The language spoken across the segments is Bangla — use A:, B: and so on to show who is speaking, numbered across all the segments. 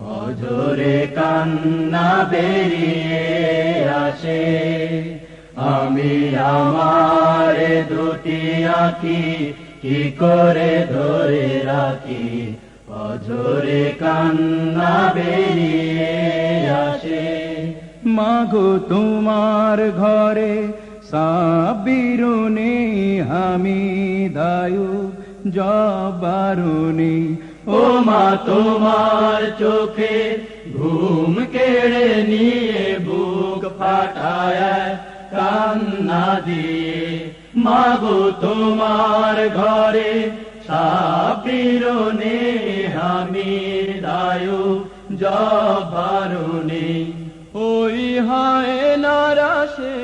A: অঝরে কান্না বেরিয়ে আসে। আমি আমার দুটি আখি কি করে ধরে রাখি? অঝরে কান্না বেরিয়ে আসে।
B: মাগো তোমার ঘরে সাবিরুনি আমি দায়ু জবারুনি
A: তোমার চোখে ঘুম কেড়ে নিয়ে বুক ফাটায়, কান্না দিয়ে। মাগো তোমার ঘরে সাপিরনে আমি দায়ু জবারুনি
B: ওই হায় নারা সে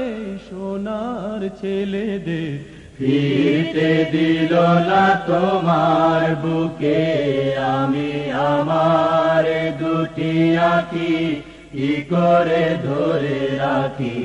B: সোনার ছেলেদের
A: ফিরতে দিল না তোমার বুকে আমি আমার দুটি আঁকি কি করে ধরে রাখি?